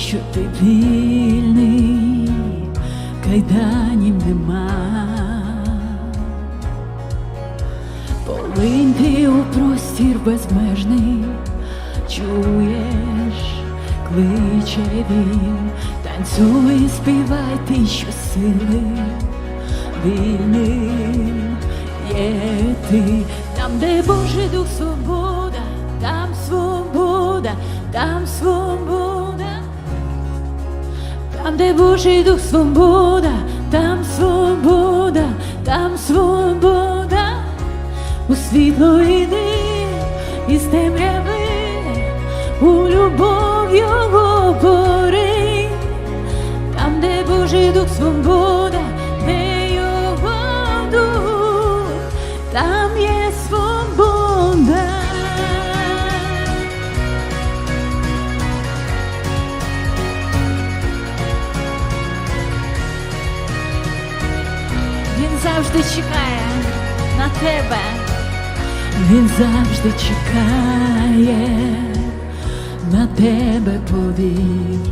що ти вільний, кайданів нема. Полинь ти у простір безмежний, чуєш, кличе він, танцюй, співай ти щосили, вільним є ти, там, де Божий дух свобода, там свобода, там свобода. Там, де Божий дух свобода, там свобода, там свобода, у світло йди із темряви, у любов його поринь. Там, де Божий дух свобода, де його дух, там є завжди чекає на тебе. Він завжди чекає на тебе повір.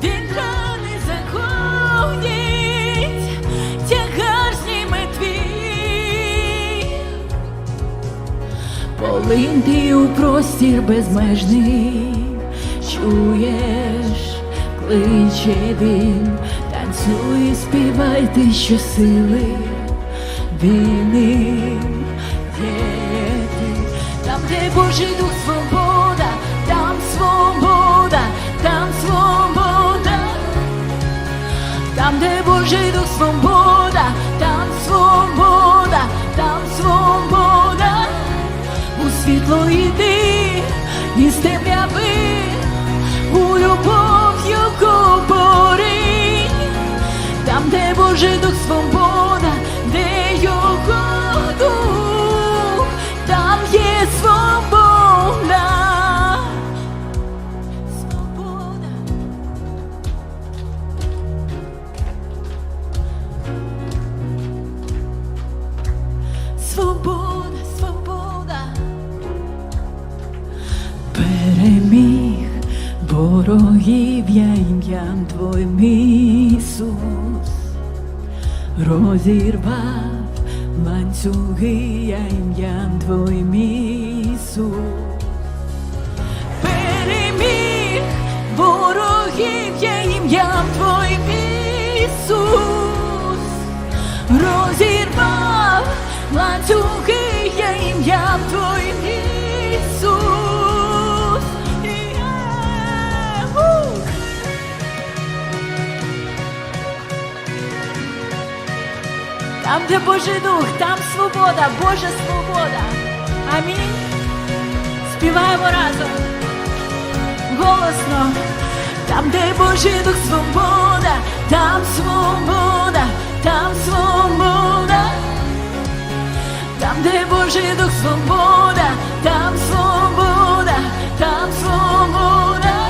Твій. Ти у простір безмежний, чуєш, кличе він, танцюй, співай ти щосили, вільним є ти. Там, де Божий дух свобода, там свобода, там свобода. Там, де Божий дух свобода, там свобода, там свобода, у світло йди Божий дух свобода, де його дух, там є свобода. Свобода. Свобода, свобода. Переміг ворогів я ім'ям Твоїм Ісус, розірвав ланцюги я ім'ям Твоїм Ісус. Переміг ворогів я ім'ям Твоїм Ісус, розірвав Там, де Божий дух, там свобода, Божа свобода. Амінь. Співаємо разом. Голосно. Там, де Божий дух свобода, там свобода, там свобода. Там, де Божий дух свобода, там свобода, там свобода.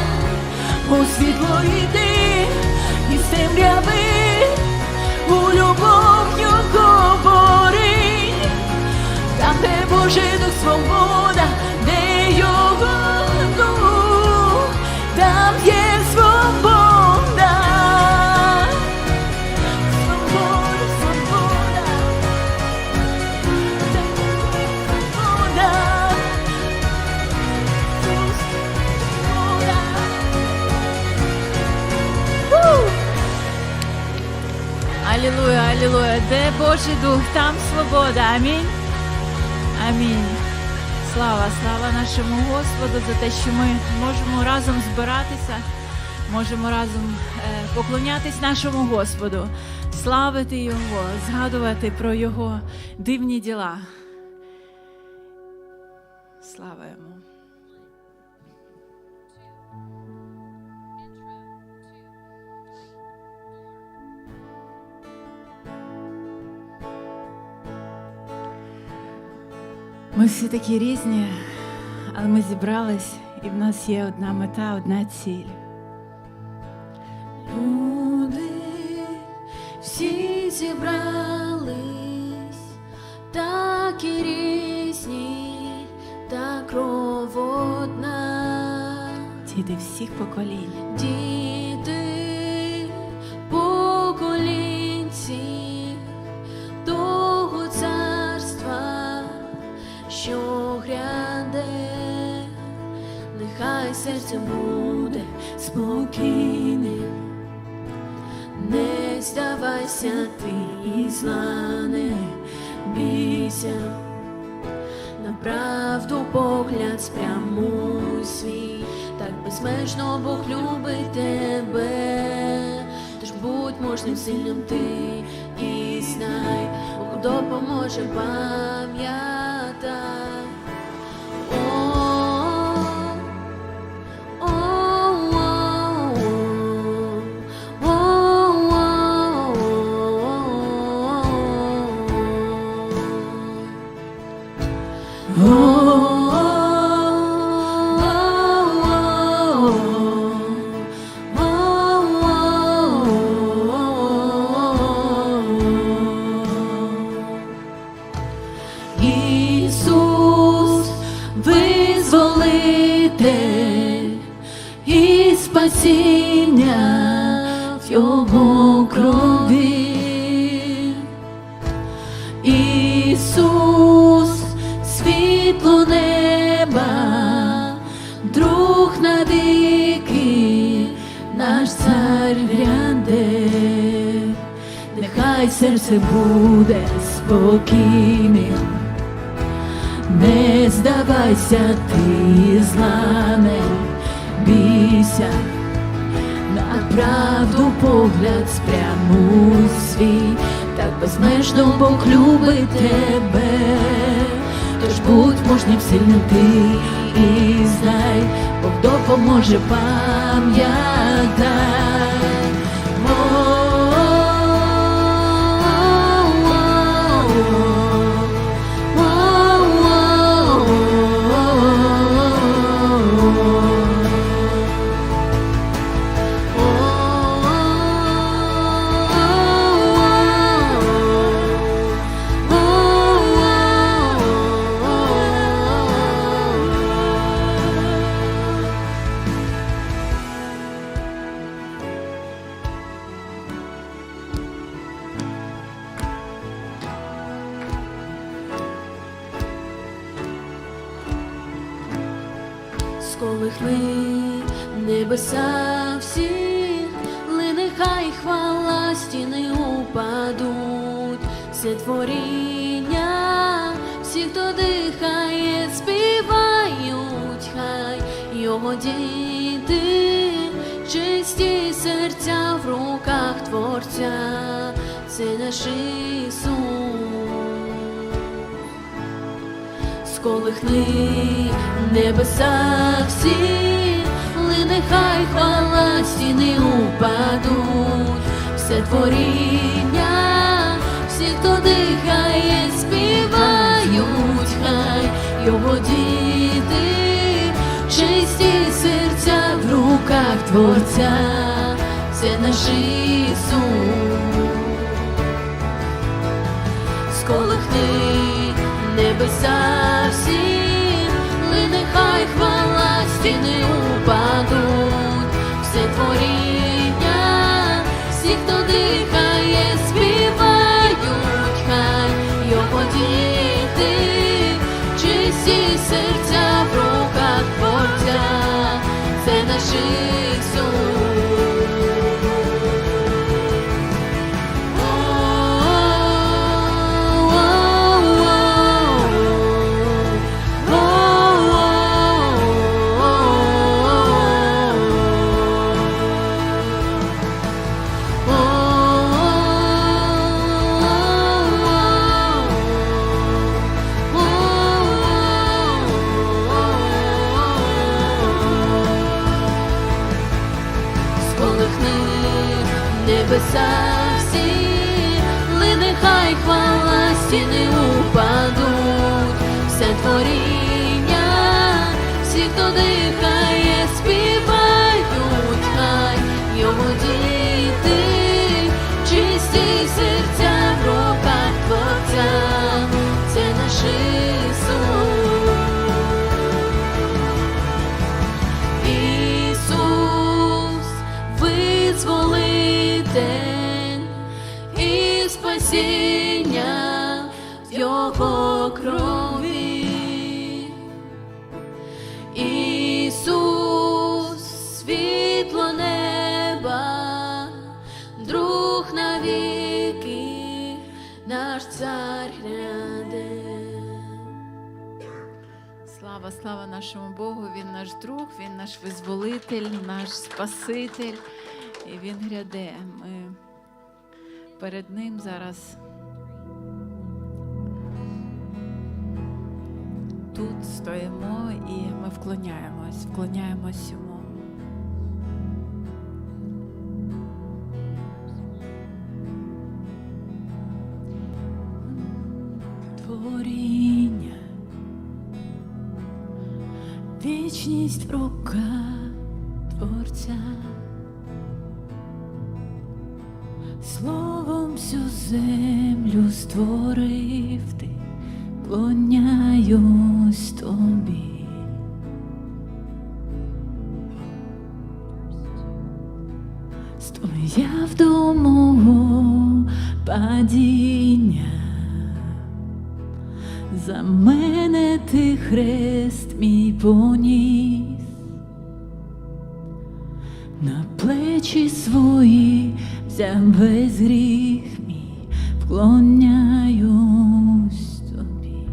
У світло йди свобода, де його дух, там є свобода. Свобода, свобода. Там є свобода. Свобода. Алілуя, алілуя. Де Божий дух, там свобода. Амінь. Амінь. Слава, слава нашому Господу за те, що ми можемо разом збиратися, можемо разом е, поклонятись нашому Господу, славити Його, згадувати про Його дивні діла. Слава йому. Ми всі такі різні, але ми зібрались, і в нас є одна мета, одна ціль. Люди всі зібрались, такі різні, та кров одна. Діти всіх поколінь. Діти серце буде спокійним, не здавайся ти і зла не бійся. На правду погляд спрямуй свій, так безмежно Бог любить тебе. Тож будь мужним, сильним ти і знай, Бог допоможе пам'ятай. Спасіння в Його крові. Ісус, світло неба, друг навіки, наш цар гряде, нехай серце буде спокійним, не здавайся, ти зла не. На правду погляд спрямуй свій, так безмежно Бог любить тебе. Тож будь мужнім сильним ти і знай, Бог допоможе пам'ятай. Сколихни небеса всі, лине хай хвала стіни упадуть, все творіння, всі, хто дихає, співають, хай його діти, чисті серця в руках творця, це наш Ісус сколихни небеса всі, лине хай хвала стіни упадуть, все творіння, всі, хто дихає, співають, хай його діти, чисті серця в руках творця, це наш Ісус небеса всі, лине нехай хвала стіни упадуть, все творіння, всі, хто дихає, співають, хай його діти, чисті серця творіння, всі, хто дихає, співають, хай йому діти, чисті серця в руках Творця, це наш Ісус. Ісус, визволитель і спасіння в Його кров. Наш цар гряде. Слава, слава нашому Богу, Він наш друг, Він наш визволитель, наш Спаситель. І Він гряде. Ми перед Ним зараз тут стоїмо і ми вклоняємось, вклоняємось вічність в руках Творця, словом всю землю створив ти, клоняюсь тобі. Стояв до мого падіння. За мене ти хрест мій поніс, взяв весь гріх мій, вклоняюсь тобі.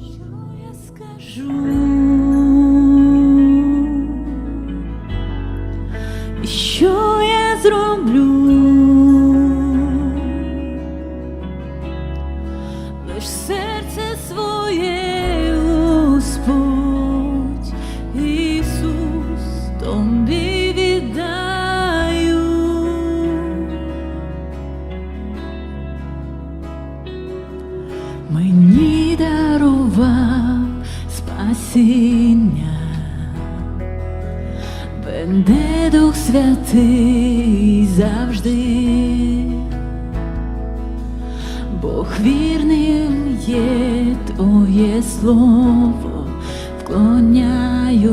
Що я скажу? Що я зроблю? Бог вірним є Твоє слово, вклоняюсь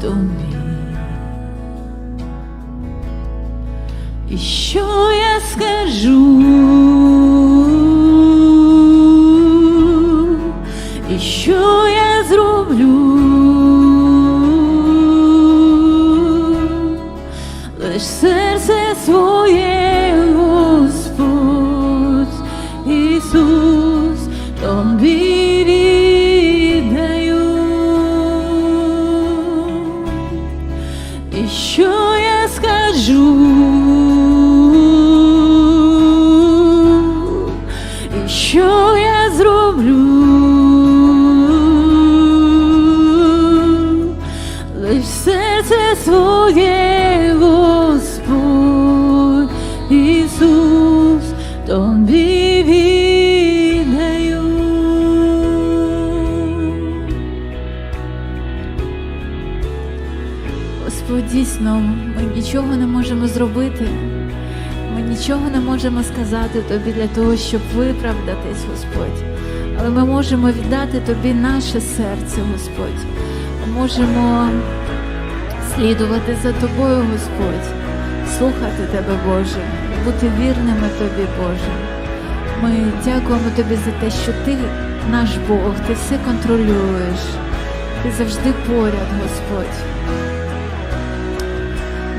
тобі. І що я скажу? Скажу? Нічого не можемо зробити. Ми нічого не можемо сказати тобі для того, щоб виправдатись, Господь. Але ми можемо віддати тобі наше серце, Господь. Ми можемо слідувати за тобою, Господь, слухати тебе, Боже, бути вірними тобі, Боже. Ми дякуємо тобі за те, що ти наш Бог, ти все контролюєш, ти завжди поряд, Господь.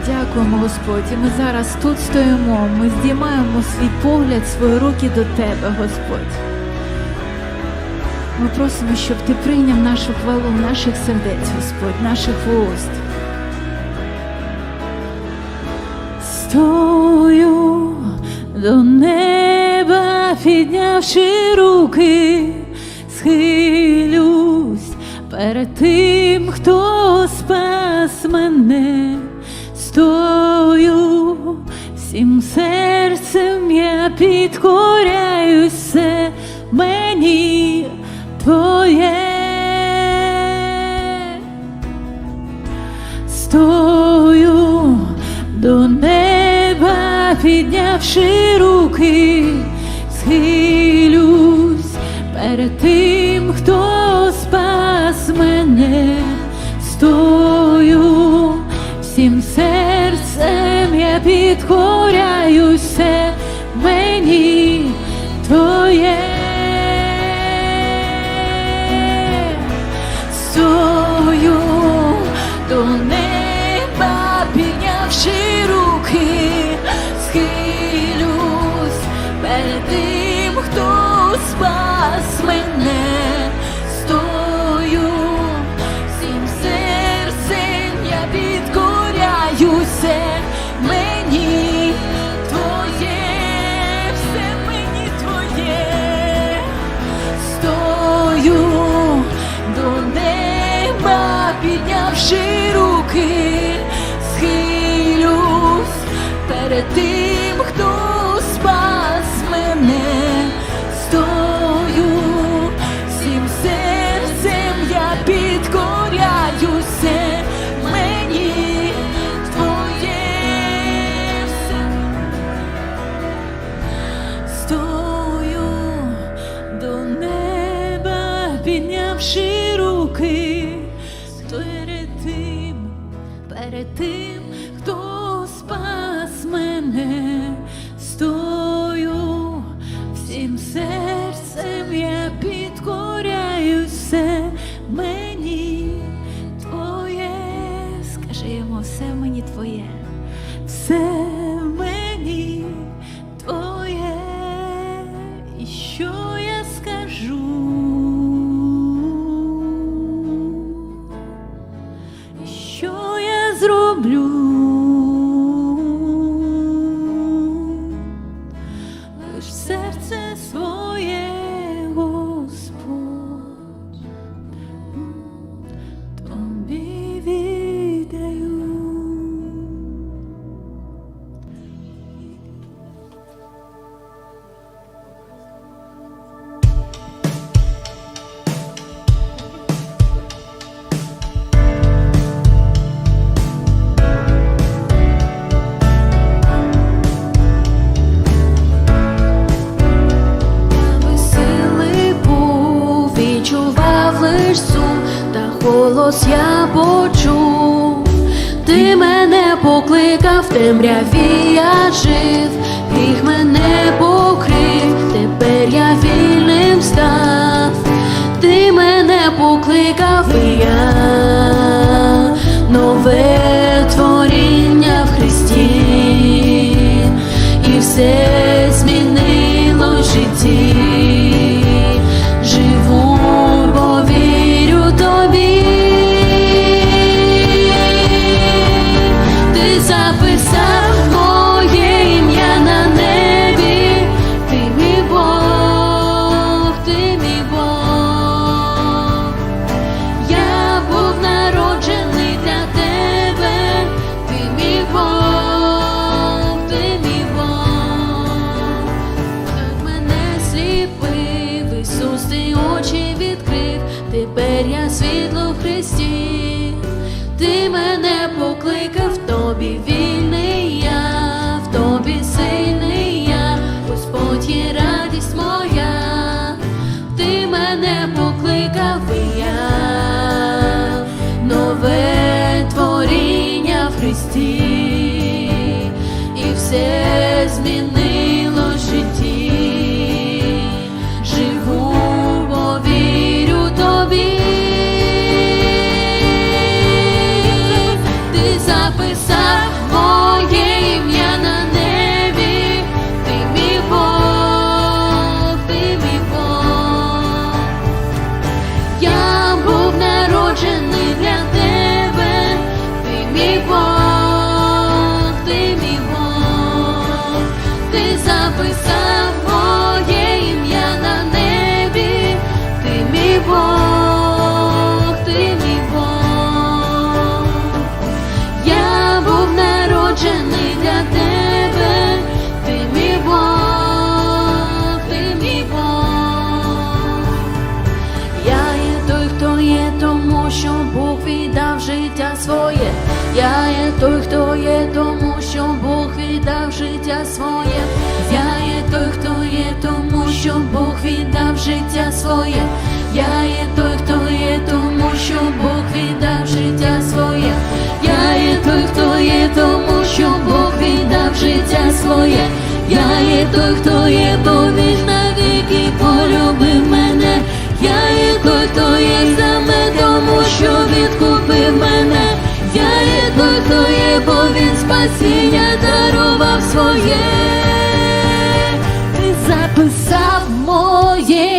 Дякуємо, Господь. І ми зараз тут стоїмо. Ми здіймаємо свій погляд, свої руки до Тебе, Господь. Ми просимо, щоб Ти прийняв нашу хвалу наших сердець, Господь, наших вуст. Стою до неба, піднявши руки, схилюсь перед тим, хто спас мене, стою всім серцем, я підкоряюсь все мені твоє. Стою до неба, піднявши руки, схилюсь перед тим, хто мені твоє. тим, хто. темряві я жив, гріх мене покрив, тепер я вільним став, ти мене покликав, і я нове творіння в Христі, і все змінило в житті. тобі вільний я, в тобі сильний я, Господь є радість моя, ти мене покликав і я, нове творіння в Христі і все. життя своє, я є той, хто є, тому що Бог віддав життя своє, я є той, хто є, тому що Бог віддав життя своє, я є той, хто є, бо він навіки полюбив мене, я є той, хто є за мене, тому що відкупив мене, я є той, хто є, бо він спасіння дарував своє. yeah.